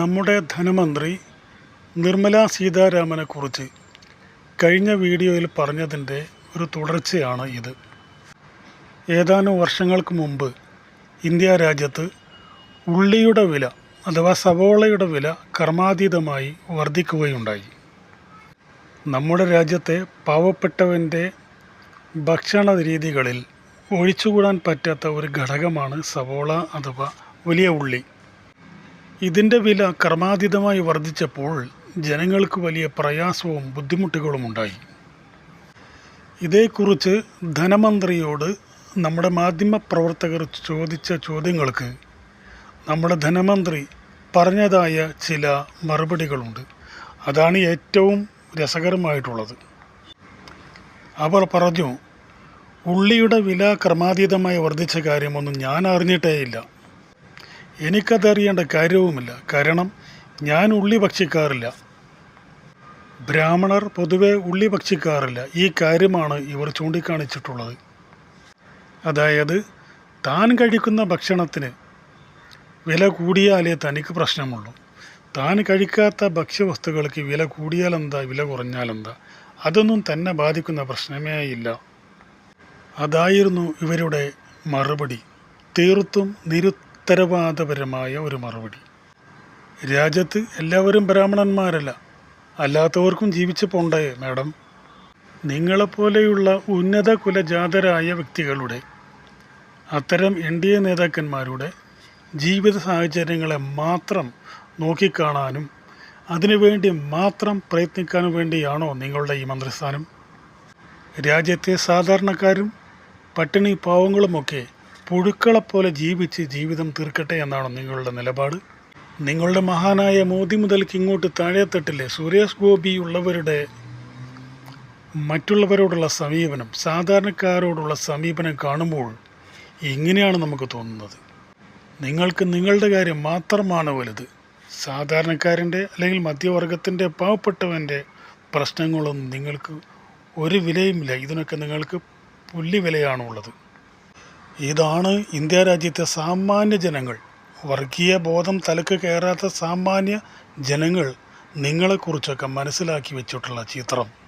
നമ്മുടെ ധനമന്ത്രി നിർമ്മല സീതാരാമനെക്കുറിച്ച് കഴിഞ്ഞ വീഡിയോയിൽ പറഞ്ഞതിന്റെ ഒരു തുടർച്ചയാണ് ഇത്. ഏതാനും വർഷങ്ങൾക്ക് മുമ്പ് ഇന്ത്യ രാജ്യത്ത് ഉള്ളിയുടെ വില അഥവാ സവോളയുടെ വില കർമാതീതമായി വർദ്ധിക്കുകയുണ്ടായി. നമ്മുടെ രാജ്യത്തെ പാവപ്പെട്ടവന്റെ ഭക്ഷണ രീതികളിൽ ഒഴിച്ചുകൂടാൻ പറ്റാത്ത ഒരു ഘടകമാണ് സവോള അഥവാ വലിയ ഉള്ളി. ഇതിന്റെ വില ക്രമാതീതമായി വർദ്ധിച്ചപ്പോൾ ജനങ്ങൾക്ക് വലിയ പ്രയാസവും ബുദ്ധിമുട്ടുകളും ഉണ്ടായി. ഇതേക്കുറിച്ച് ധനമന്ത്രിയോട് നമ്മുടെ മാധ്യമപ്രവർത്തകർ ചോദിച്ച ചോദ്യങ്ങൾക്ക് നമ്മുടെ ധനമന്ത്രി പറഞ്ഞതായ ചില മറുപടികളുണ്ട്. അതാണ് ഏറ്റവും രസകരമായിട്ടുള്ളത്. അവർ പറഞ്ഞു ഉള്ളിയുടെ വില ക്രമാതീതമായി വർദ്ധിച്ച കാര്യമൊന്നും ഞാൻ അറിഞ്ഞിട്ടേയില്ല. എനിക്കതറിയേണ്ട കാര്യവുമില്ല. കാരണം ഞാൻ ഉള്ളി ഭക്ഷിക്കാറില്ല ബ്രാഹ്മണർ പൊതുവെ ഉള്ളി ഭക്ഷിക്കാറില്ല ഈ കാര്യമാണ് ഇവർ ചൂണ്ടിക്കാണിച്ചിട്ടുള്ളത്. അതായത് താൻ കഴിക്കുന്ന ഭക്ഷണത്തിന് വില കൂടിയാലേ തനിക്ക് പ്രശ്നമുള്ളൂ. താൻ കഴിക്കാത്ത ഭക്ഷ്യവസ്തുക്കൾക്ക് വില കൂടിയാലെന്താ? വില കുറഞ്ഞാലെന്താ? അതൊന്നും തന്നെ ബാധിക്കുന്ന പ്രശ്നമേ ഇല്ല. അതായിരുന്നു ഇവരുടെ മറുപടി. തീർത്തും നിരുത്തരവാദപരമായ ഒരു മറുപടി. രാജ്യത്ത് എല്ലാവരും ബ്രാഹ്മണന്മാരല്ല. അല്ലാത്തവർക്കും ജീവിച്ചു പോണ്ടേ മാഡം? നിങ്ങളെപ്പോലെയുള്ള ഉന്നത കുലജാതരായ വ്യക്തികളുടെ അത്തരം എൻ ഡി എ നേതാക്കന്മാരുടെ ജീവിത സാഹചര്യങ്ങളെ മാത്രം നോക്കിക്കാണാനും അതിനുവേണ്ടി മാത്രം പ്രയത്നിക്കാനും വേണ്ടിയാണോ നിങ്ങളുടെ ഈ മന്ത്രിസ്ഥാനം? രാജ്യത്തെ സാധാരണക്കാരും പട്ടിണി പാവങ്ങളുമൊക്കെ പുഴുക്കളെപ്പോലെ ജീവിച്ച് ജീവിതം തീർക്കട്ടെ എന്നാണ് നിങ്ങളുടെ നിലപാട്. നിങ്ങളുടെ മഹാനായ മോദി മുതൽക്ക് ഇങ്ങോട്ട് താഴെത്തട്ടിലെ സുരേഷ് ഗോപി ഉള്ളവരുടെ മറ്റുള്ളവരോടുള്ള സമീപനം സാധാരണക്കാരോടുള്ള സമീപനം കാണുമ്പോൾ ഇങ്ങനെയാണ് നമുക്ക് തോന്നുന്നത്. നിങ്ങൾക്ക് നിങ്ങളുടെ കാര്യം മാത്രമാണ് വലുത്. സാധാരണക്കാരന്റെ അല്ലെങ്കിൽ മധ്യവർഗത്തിന്റെ പാവപ്പെട്ടവന്റെ പ്രശ്നങ്ങളൊന്നും നിങ്ങൾക്ക് ഒരു വിലയുമില്ല. ഇതിനൊക്കെ നിങ്ങൾക്ക് പുല്ലി വിലയാണുള്ളത്. ഇതാണ് ഇന്ത്യ രാജ്യത്തെ സാമാന്യ ജനങ്ങൾ. വർഗീയ ബോധം തലക്ക് കയറാത്ത സാമാന്യ ജനങ്ങൾ നിങ്ങളെക്കുറിച്ചൊക്കെ മനസ്സിലാക്കി വെച്ചിട്ടുള്ള ചിത്രം.